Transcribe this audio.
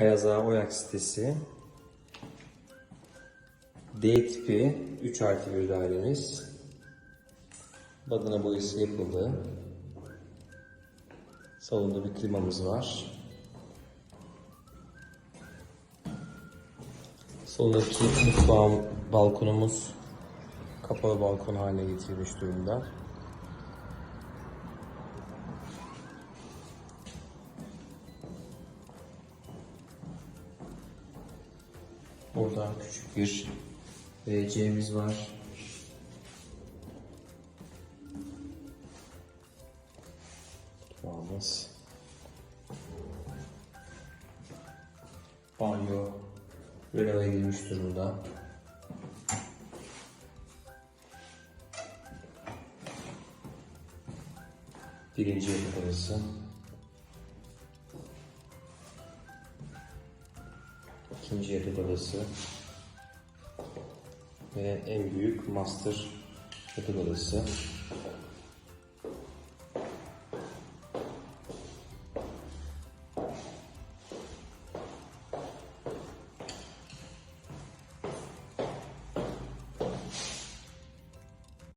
Ayaz Ağa Oyak sitesi. D tipi 3 artı bir dairemiz. Badana boyası yapıldı. Salonda bir klimamız var. Soldaki mutfağım, balkonumuz kapalı balkon haline getirilmiş durumda. Burada küçük bir WC'miz var. Mutfağımız. Banyo renove edilmiş durumda. Birinci yatak İkinci yatak odası. Ve en büyük master yatak odası.